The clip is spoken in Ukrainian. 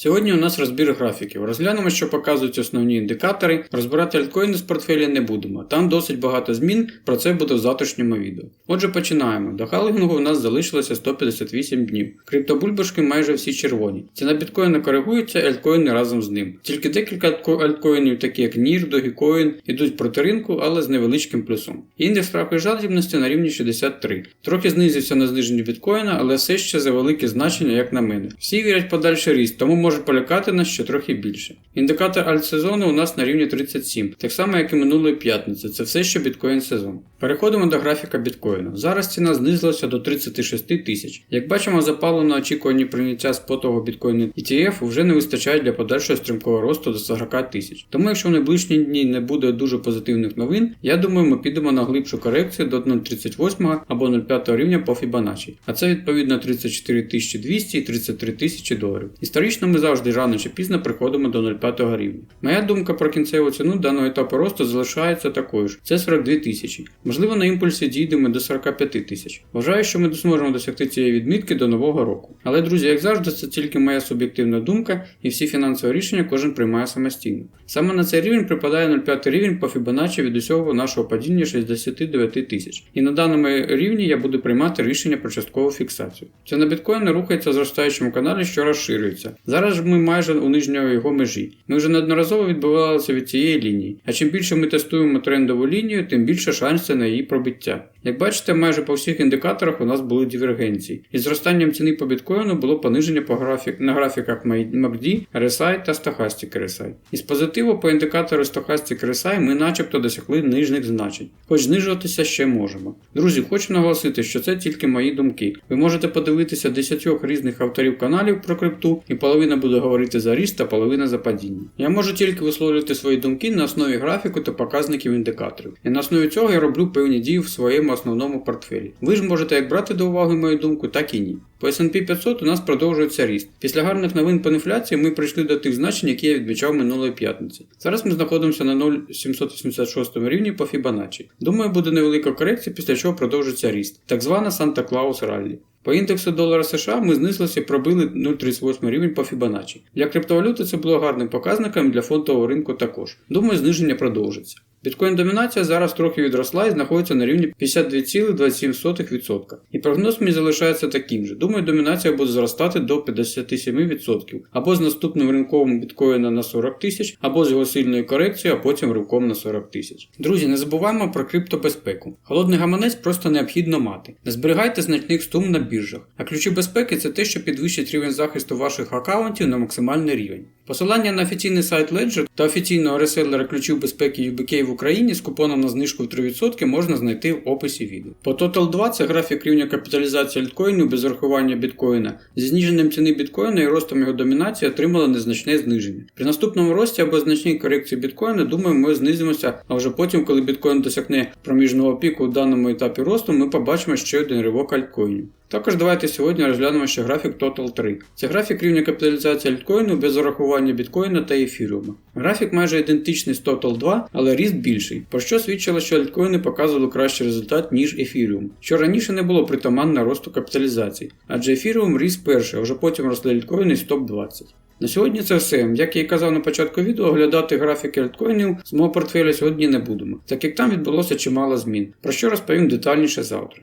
Сьогодні у нас розбір графіків. Розглянемо, що показують основні індикатори. Розбирати альткоїни з портфеля не будемо. Там досить багато змін, про це буде в завтрашньому відео. Отже, починаємо. До халвінгу у нас залишилося 158 днів. Криптобульбашки майже всі червоні. Ціна біткоїна коригується, альткоїни разом з ним. Тільки декілька альткоїнів, такі як NIR, Dogecoin, йдуть проти ринку, але з невеличким плюсом. Індекс страху жадібності на рівні 63. Трохи знизився на зниженні біткоїна, але все ще за велике значення, як на мене. Всі вірять подальший ріст, тому може полякати нас ще трохи більше. Індикатор альтсезону у нас на рівні 37, так само як і минулої п'ятниці. Це все ще біткоін сезон. Переходимо до графіка біткоїну. Зараз ціна знизилася до 36 тисяч. Як бачимо, запалу на очікувані прийняття спотового біткоїну ETF вже не вистачає для подальшого стрімкого росту до 40 тисяч. Тому якщо в найближчі дні не буде дуже позитивних новин, я думаю, ми підемо на глибшу корекцію до 0,38 або 0,5 рівня по Fibonacci. А це відповідно 34 200 і 33 тисячі доларів. Історично ми завжди рано чи пізно приходимо до 0,5 рівня. Моя думка про кінцеву ціну даного етапу росту залишається такою ж: це 42 тисячі. Можливо, на імпульсі дійдемо до 45 тисяч. Вважаю, що ми зможемо досягти цієї відмітки до нового року. Але, друзі, як завжди, це тільки моя суб'єктивна думка, і всі фінансові рішення кожен приймає самостійно. Саме на цей рівень припадає 0,5 рівень по Fibonacci від усього нашого падіння 69 тисяч. І на даному рівні я буду приймати рішення про часткову фіксацію. Ціна біткоїна рухається в зростаючому каналі, що розширюється. Зараз ж ми майже у нижньої його межі. Ми вже неодноразово відбувалися від цієї лінії. А чим більше ми тестуємо трендову лінію, тим більше шансів на її пробиття. Як бачите, майже по всіх індикаторах у нас були дивергенції. І зростанням ціни по біткоїну було пониження по графік, на графіках MACD, RSI та Stochastic RSI. Із позитиву по індикатору Stochastic RSI ми начебто досягли нижніх значень, хоч знижуватися ще можемо. Друзі, хочу наголосити, що це тільки мої думки. Ви можете подивитися 10 різних авторів каналів про крипту, і половина буде говорити за ріст та половина за падіння. Я можу тільки висловлювати свої думки на основі графіку та показників індикаторів. І на основі цього я роблю певні дії в своєму основному портфелі. Ви ж можете як брати до уваги мою думку, так і ні. По S&P 500 у нас продовжується ріст. Після гарних новин по інфляції ми прийшли до тих значень, які я відмічав минулої п'ятниці. Зараз ми знаходимося на 0,786 рівні по Fibonacci. Думаю, буде невелика корекція, після чого продовжиться ріст, так звана Санта Клаус Раллі. По індексу долара США ми знизилися і пробили 0,38 рівень по Fibonacci. Для криптовалюти це було гарним показником для фондового ринку також. Думаю, зниження продовжиться. Біткоін домінація зараз трохи відросла і знаходиться на рівні 52,27%. І прогноз мій залишається таким же. Думаю, домінація буде зростати до 57% або з наступним ринковим біткоїна на 40 тисяч, або з його сильною корекцією, а потім ривком на 40 тисяч. Друзі, не забуваємо про криптобезпеку. Холодний гаманець просто необхідно мати. Не зберігайте значних сум на біржах. А ключі безпеки це те, що підвищить рівень захисту ваших аккаунтів на максимальний рівень. Посилання на офіційний сайт Ledger та офіційного реселера ключів безпеки UBK в Україні з купоном на знижку в 3% можна знайти в описі відео. По Total 2 це графік рівня капіталізації альткоїнів без врахування біткоїна. Зі зниженням ціни біткоїна і ростом його домінації отримала незначне зниження. При наступному рості або значній корекції біткоїна, думаю, ми знизимося, а вже потім, коли біткоін досягне проміжного піку у даному етапі росту, ми побачимо ще один ривок альткоїнів. Також давайте сьогодні розглянемо ще графік Total 3. Це графік рівня капіталізації альткоїну без урахування біткоїна та ефіріума. Графік майже ідентичний з Total 2, але ріст більший, про що свідчило, що альткоїни показували кращий результат, ніж ефіріум, що раніше не було притаманно росту капіталізації, адже ефіріум ріс перший, а вже потім росли альткоїни з топ-20. На сьогодні це все. Як я і казав на початку відео, оглядати графіки альткоїнів з мого портфеля сьогодні не будемо, так як там відбулося чимало змін, про що розповім детальніше завтра.